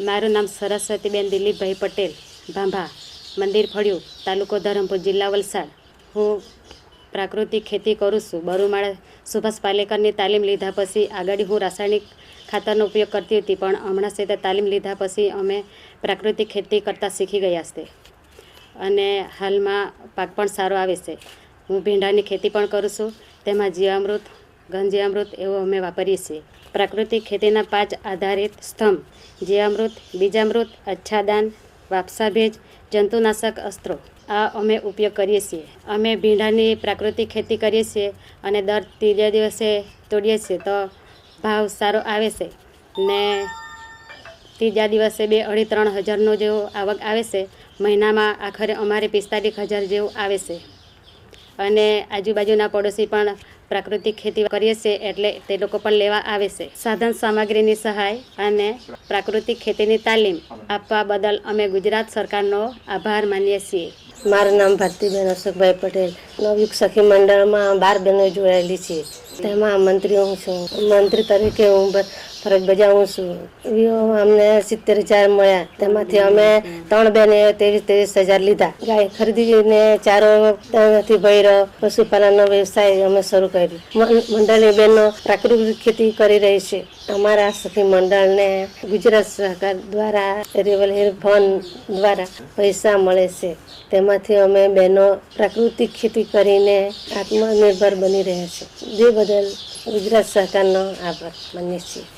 મારું નામ સરસ્વતીબેન દિલીપભાઈ પટેલ. ભાંભા. મંદિર ફળિયું, તાલુકો ધરમપુર, જિલ્લા વલસાડ. હું પ્રાકૃતિક ખેતી કરું છું. બરુમાળ સુભાષ પાલેકરની તાલીમ લીધા પછી આગળ હું રાસાયણિક ખાતરનો ઉપયોગ કરતી હતી, પણ હમણાં સાથે તાલીમ લીધા પછી અમે પ્રાકૃતિક ખેતી કરતાં શીખી ગયા છે. અને હાલમાં પાક પણ સારો આવે છે. હું ભીંડાની ખેતી પણ કરું છું. તેમાં જીવામૃત ઘન જીવામૃત એવો અમે વાપરીએ છીએ. પ્રાકૃતિક ખેતીના પાંચ આધારિત સ્તંભ. જીવામૃત, બીજામૃત, અચ્છાદાન વાપસા ભેજ જંતુનાશક અસ્ત્રો. આ અમે ઉપયોગ કરીએ છીએ. અમે ભીંડાની પ્રાકૃતિક ખેતી કરીએ છીએ અને દર ત્રીજા દિવસે તોડીએ છીએ તો ભાવ સારો આવે છે. ને ત્રીજા દિવસે બે અઢી ત્રણ હજારનો જેવો આવક આવે છે. મહિનામાં આખરે અમારે પિસ્તાલીસ હજાર જેવું આવે છે. અને આજુબાજુના પડોશી પણ પ્રાકૃતિક ખેતી કરીએ છીએ એટલે તે લોકો પણ લેવા આવે છે. સાધન સામગ્રીની સહાય અને પ્રાકૃતિક ખેતીની તાલીમ આપવા બદલ અમે ગુજરાત સરકારનો આભાર માનીએ છીએ. મારું નામ ભારતીબેન અશોકભાઈ પટેલ. નવયુગ સખી મંડળમાં બાર બહેનો જોડાયેલી છે. તેમાં મંત્રી હું છું. મંત્રી તરીકે હું ફરજ બજાવું છું. અમને સિત્તેર હજાર મળ્યા. તેમાંથી અમે ત્રણ બેને ત્રેવીસ ત્રેવીસ હજાર લીધા. ગાય ખરીદીને ચારો ત્યાંથી ભર્યો. પશુપાલનનો વ્યવસાય અમે શરૂ કર્યો. મંડળની બહેનો પ્રાકૃતિક ખેતી કરી રહી છે. અમારા સખી મંડળને ગુજરાત સરકાર દ્વારા રિવલ ફંડ દ્વારા પૈસા મળે છે. તેમાંથી અમે બહેનો પ્રાકૃતિક ખેતી કરીને આત્મનિર્ભર બની રહ્યા છે. જે બદલ ગુજરાત સરકારનો આભાર. માનીએ છીએ.